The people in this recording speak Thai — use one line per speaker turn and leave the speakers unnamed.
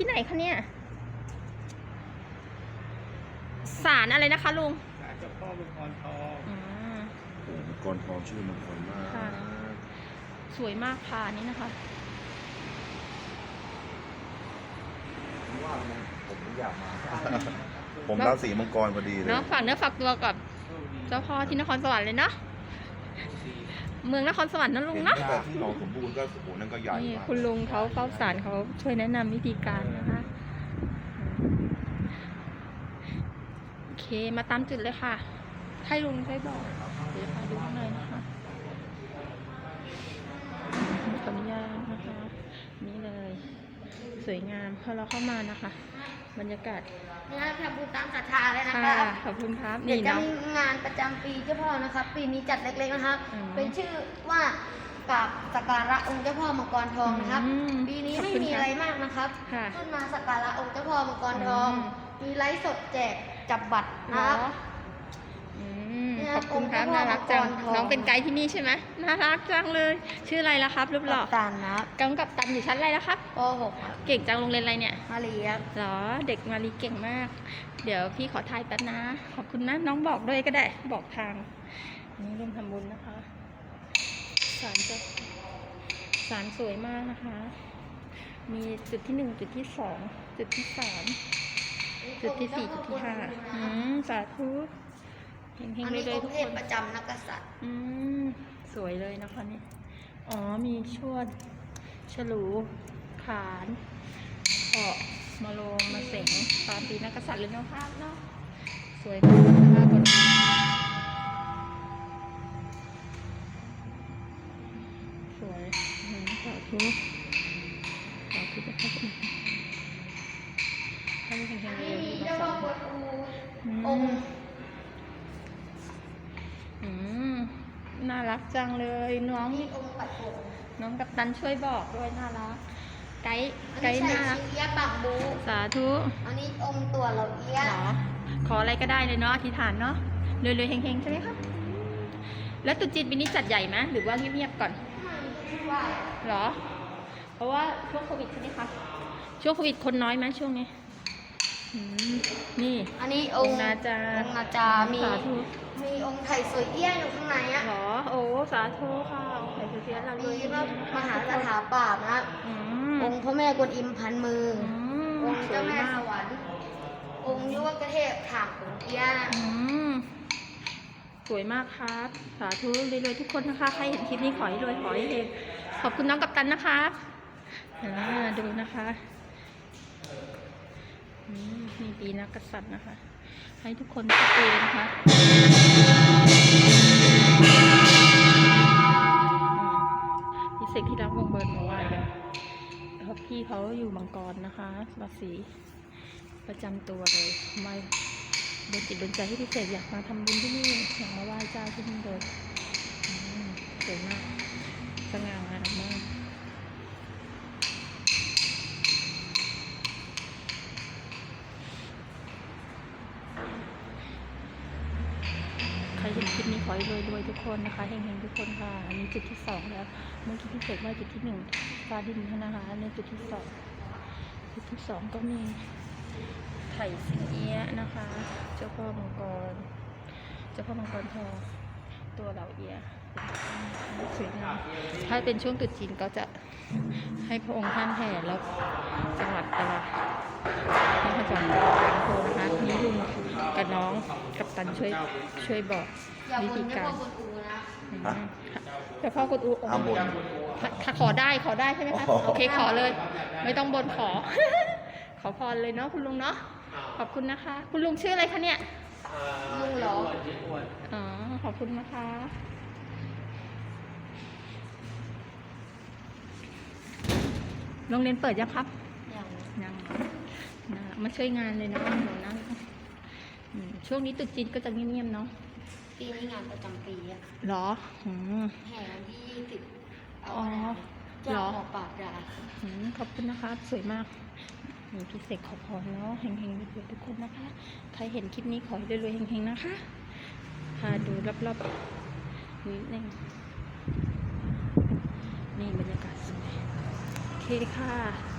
ที่ไหนคะเนี่ยศาลอะไรนะคะลุง
ศาลเจ้าพ่อมังกรทอง
อืม
โอ้มังกรทองชื่อมังกรมาก
ค่ะ สวยมากพานี้นะคะ
ว่าไงผมไม่อยากมา ผมราศีมังกรพอดีเลย
เนาะฝากเนื้อฝากตัวกับ
โชคดี
เจ้าพ่อที่นครสวรรค์เลยเนาะ เมืองนครสวรรค์นะลุง
เห็น
เนาะ
แต่ที่หนองสมบูรณ์ก็โอ้โหนั่นก็ใหญ่
นี่
มาก
คุณลุงเขาเฝ้าสารเขาช่วยแนะนำวิธีการนะคะโอเคมาตามจุดเลยค่ะ ให้ลุงช่วยบอกเดี๋ยวพาดูข้างในนะคะขออนุญาตนะคะ นี่เลย สวยงามพอเราเข้ามานะคะ บรรยากาศ
งานทำบุญตามศรัทธาเลยนะ
ค่ะ
ครับ
ขอบคุณครับ
เดี๋ย
นี่
วจะ
เนาะ
มีงานประจำปีเจ้าพ่อนะครับ ปีนี้จัดเล็กๆนะครับ
อืม
เป็นชื่อว่ากราบสักการะองค์เจ้าพ่อมังกรทองนะครับ
อืม
ปีนี้
ขอบ
ไม่
คุณ
มี
ค่ะ
อะไรมากนะครับ
ค่ะ
ขึ้นมาสักการะองค์เจ้าพ่อมังกรทอง
อืม
มีไลฟ์สดแจกจับบัตร
เหร
นะค
อ
รับ
อืม
เนี่ย
ขอบคุณครับ
องค์เจ้าพ่อ
น่ารักจัง
มังกรทอง
น้องเป็นไกด์ที่นี่ใช่ไหมน่ารักจังเลย ชื่ออะไรล่ะครับรูปหล่อ
กัปตันนะครับ
กำกับตันอยู่ชั้นอะไรแล้วครับ
ป .6 ครับ
เก่งจังโรงเรียนอะไรเนี่ย
มาลีครับ
เหรอ เด็กมารีเก่งมาก เดี๋ยวพี่ขอทายแป๊บนะ ขอบคุณนะ น้องบอกด้วยก็ได้ บอกทางอันนี่ร่วมทำบุญนะคะ สารจะสารสวยมากนะคะ มีจุดที่หนึ่งจุดที่สองจุดที่สามจุดที่สี่จุดที่ห้าอืมสาธุ เฮง
อัน
ๆ
นี้
เลย
อ
ๆทุ
ง
ก
ค์เท
ค
พ
น
ประจำนักกษัตริย์
อืมสวยเลยนะคะนี่อ๋อมีชวด ฉลูขานเกาะมาโลมมาเสงตามปีนักกษัตริย์เลยเนาะภาพเนาะสวยมากนะคะคนนี้สวยอืมสาธุสาธุจะเข้าไปให้เฮงๆเลย
นี่
ๆ
เจ้า
มา
พ่
ส
อ
อง
กวนอูองค์
อืมน่ารักจังเลยน้อง
นี่องค์ปัดโป่ง
น้องกัปตันช่วยบอกด้วยน่ารัก ไกด์
อัน
ไก
นี้
ด์
ใส่
น่ารัก
ชีเอียะปากบู
สาธุ
อันนี้องค์ตัวเราเอียะ
เหรอขออะไรก็ได้เลยเนาะอธิษฐานเนาะรวยๆเฮงๆใช่ไหมครับแล้วตรุ๊จีนปีนี้จัดใหญ่ไหมหรือว่าเงียบๆก่อน
ไม่ว่า
เหรอ เพราะว่าช่วงโควิดใช่ไหมคะช่วงโควิดคนน้อยไหมช่วงนี้อืม นี่
อันนี้อ
อง
ง
ค์
ค์
นาจา
องค์นาจามี
สาธุ
มีองค์ไถ่สวยเอี้ยอยู่ข้างในอะ
เหรอโอ้สาธุค่ะใส่เสียเราเล
มี
ย
พระมหาสถาปราบนะครับ
อืม
องค์พระแม่กวนอิมพันมือ
อื
อ
ม
องค์
สว
เจ้ายแม่
มาก
สวรรค์องค์ยุวกเทพถางขุนเอี้ยะ
อืมสวยมากครับ สาธุรวยๆทุกคนนะคะ ใครเห็นคลิปนี้ขอให้รวยขอให้เฮงขอบคุณน้องกัปตันนะคะอ่าดูนะคะอื มีปีนักกษัตริย์นะคะ ให้ทุกคนทุกปีนะคะพิเศษที่รักวงเบิร์นมาไหว้กันเพราะพี่เขาอยู่มังกรนะคะราศีประจำตัวเลยไม่โดนจิตโดนใจให้พิเศษอยากมาทำบุญที่นี่อยากมาไหว้เจ้าที่นี่เลยสวยมาก ครเห็นคลิปนี้ขอให้รวยรวยๆทุกคนนะคะเฮงๆทุกคนค่ะอันนี้จุดที่สองแล้ว เมื่อกี้พิเศษว่าจุดที่หนึ่งฟาดินนะคะอันนี้จุดที่สองจุดที่สองก็มีไข่สิงเอี้ยะนะคะ เจ้าพ่อมังกร เจ้าพ่อมังกรทองตัวเหล่าเอี้ยสวยงามถ้าเป็นช่วงตรุษจีนก็จะให้พระองค์ท่านแห่แล้วจังหวัดตลาดที่พระจังหวัดกลางโพนะคะ กับน้องกับตันช่วยช่วยบอก
อย่า
วิ
บน
ธี
เจ้า
การ
พ่อกวนอูนะ
อืมเจ้าพ่อกุดอูอง
ห้าม
ค์
บ่น
ถ้าถ้าขอได้ขอได้ใช่ไหมคะ
อ๋อ
โอเคขอเลย ไม่ต้องบนขอ ขอพรเลยเนาะคุณลุงเนาะ ขอบคุณนะคะ คุณลุงชื่ออะไรคะเนี่ย
ลุงเหรอ
อ๋อ ขอบคุณนะคะ โรงเรียนเปิดยังครับ
อย่าง
ยังนะมาช่วยงานเลยเนาะหนูนั่งอืม ช่วงนี้ตรุษจีนก็จะเงียบๆเนาะ
ปีนี้งานประจำปีอะ
เหรออืม
แห่วันที่ยี่สิบเอา
อ๋อ
อะไร
เหร
เจ้า
อ
หมอปราบดา
อืมขอบคุณนะคะ สวยมากมีพิเศษขอพรเนาะเฮงๆรวยๆทุกคนนะคะ ใครเห็นคลิปนี้ขอให้รวยๆเฮงๆนะคะ พาดูรอบๆนิดนึงนี่บรรยากาศสวยโอเคค่ะ